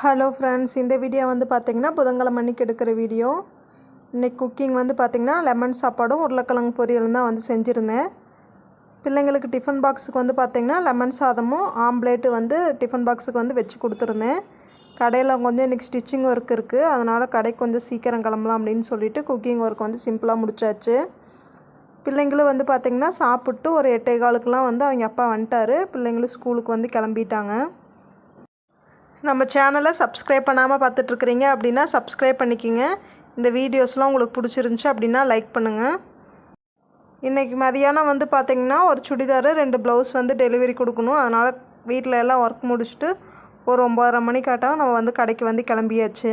Hello friends இந்த video வந்து பார்த்திங்கன்னா புதன்கிழமை அன்னைக்கு எடுக்கிற வீடியோ இன்றைக்கி குக்கிங் வந்து பார்த்திங்கன்னா லெமன் சாப்பாடும் உருளைக்கிழங்கு பொரியலும் தான் வந்து செஞ்சுருந்தேன். பிள்ளைங்களுக்கு டிஃபன் பாக்ஸுக்கு வந்து பார்த்திங்கன்னா லெமன் சாதமும் ஆம்லேட்டு வந்து டிஃபன் பாக்ஸுக்கு வந்து வச்சு கொடுத்துருந்தேன். கடையில் கொஞ்சம் இன்றைக்கி ஸ்டிச்சிங் ஒர்க் இருக்குது அதனால் கடைக்கு கொஞ்சம் சீக்கிரம் கிளம்பலாம் அப்படின்னு சொல்லிவிட்டு குக்கிங் ஒர்க் வந்து சிம்பிளாக முடிச்சாச்சு. பிள்ளைங்களும் வந்து பார்த்திங்கன்னா சாப்பிட்டு ஒரு எட்டே காலுக்கெலாம் வந்து அவங்க அப்பா வந்துட்டாரு. பிள்ளைங்களும் ஸ்கூலுக்கு வந்து கிளம்பிட்டாங்க. நம்ம சேனலை சப்ஸ்கிரைப் பண்ணாமல் பார்த்துட்ருக்குறீங்க அப்படின்னா சப்ஸ்கிரைப் பண்ணிக்கிங்க. இந்த வீடியோஸ்லாம் உங்களுக்கு பிடிச்சிருந்துச்சி அப்படின்னா லைக் பண்ணுங்கள் இன்றைக்கி மதியானம் வந்து பார்த்திங்கன்னா ஒரு சுடிதார் ரெண்டு ப்ளவுஸ் வந்து டெலிவரி கொடுக்கணும். அதனால் வீட்டில் எல்லாம் ஒர்க் முடிச்சுட்டு ஒரு ஒம்பதரை மணிக்காட்டம் நம்ம வந்து கடைக்கு வந்து கிளம்பியாச்சு.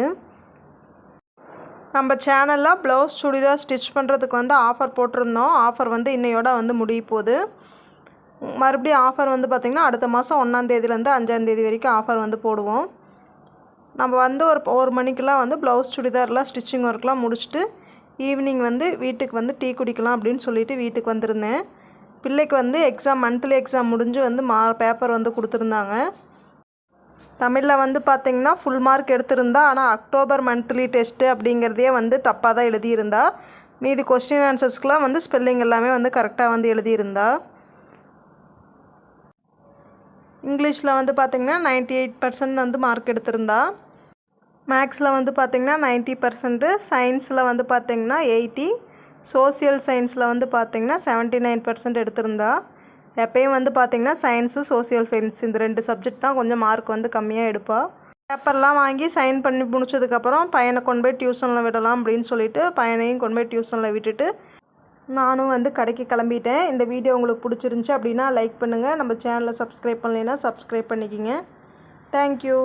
நம்ம சேனலில் ப்ளவுஸ் சுடிதார் ஸ்டிச் பண்ணுறதுக்கு வந்து ஆஃபர் போட்டிருந்தோம். ஆஃபர் வந்து இன்னையோட வந்து முடிய போகுது மறுபடியும் ஆஃபர் வந்து பார்த்திங்கன்னா அடுத்த மாதம் ஒன்றாந்தேதிலேருந்து அஞ்சாந்தேதி வரைக்கும் ஆஃபர் வந்து போடுவோம். நம்ம வந்து ஒரு ஒரு மணிக்கெலாம் வந்து ப்ளவுஸ் சுடிதார்லாம் ஸ்டிச்சிங் ஒர்க்லாம் முடிச்சுட்டு ஈவினிங் வந்து வீட்டுக்கு வந்து டீ குடிக்கலாம் அப்படின்னு சொல்லிட்டு வீட்டுக்கு வந்திருந்தேன். பிள்ளைக்கு வந்து எக்ஸாம் மந்த்லி எக்ஸாம் முடிஞ்சு வந்து மா பேப்பர் வந்து கொடுத்துருந்தாங்க. தமிழில் வந்து பார்த்திங்கன்னா ஃபுல் மார்க் எடுத்திருந்தா ஆனால் அக்டோபர் மந்த்லி டெஸ்ட்டு அப்படிங்கிறதே வந்து தப்பாக தான் எழுதியிருந்தா. மீதி கொஸ்டின் ஆன்சர்ஸ்க்கெலாம் வந்து ஸ்பெல்லிங் எல்லாமே வந்து கரெக்டாக வந்து எழுதியிருந்தா. இங்கிலீஷில் வந்து பார்த்திங்கன்னா நைன்ட்டி எயிட் பர்சன்ட் வந்து மார்க் எடுத்திருந்தா. மேக்ஸில் வந்து பார்த்திங்கன்னா நைன்ட்டி பர்சன்ட்டு சயின்ஸில் வந்து பார்த்திங்கன்னா எயிட்டி சோசியல் சயின்ஸில் வந்து பார்த்திங்கன்னா செவன்ட்டி நைன் பர்சன்ட் எடுத்திருந்தா. எப்பயும் வந்து பார்த்திங்கன்னா சயின்ஸு சோசியல் சயின்ஸ் இந்த ரெண்டு சப்ஜெக்ட் தான் கொஞ்சம் மார்க் வந்து கம்மியாக எடுப்பாள் பேப்பர்லாம் வாங்கி சைன் பண்ணி முடிச்சதுக்கப்புறம் பையனை கொண்டு போய் டியூஷனில் விடலாம் அப்படின்னு சொல்லிவிட்டு பையனையும் கொண்டு போய் டியூஷனில் விட்டுட்டு நானும் வந்து கடைக்கு கிளம்பிட்டேன். இந்த வீடியோ உங்களுக்கு பிடிச்சிருந்துச்சி அப்படின்னா லைக் பண்ணுங்கள் நம்ம சேனலை சப்ஸ்கிரைப் பண்ணலைன்னா சப்ஸ்கிரைப் பண்ணிக்கிங்க. தேங்க்யூ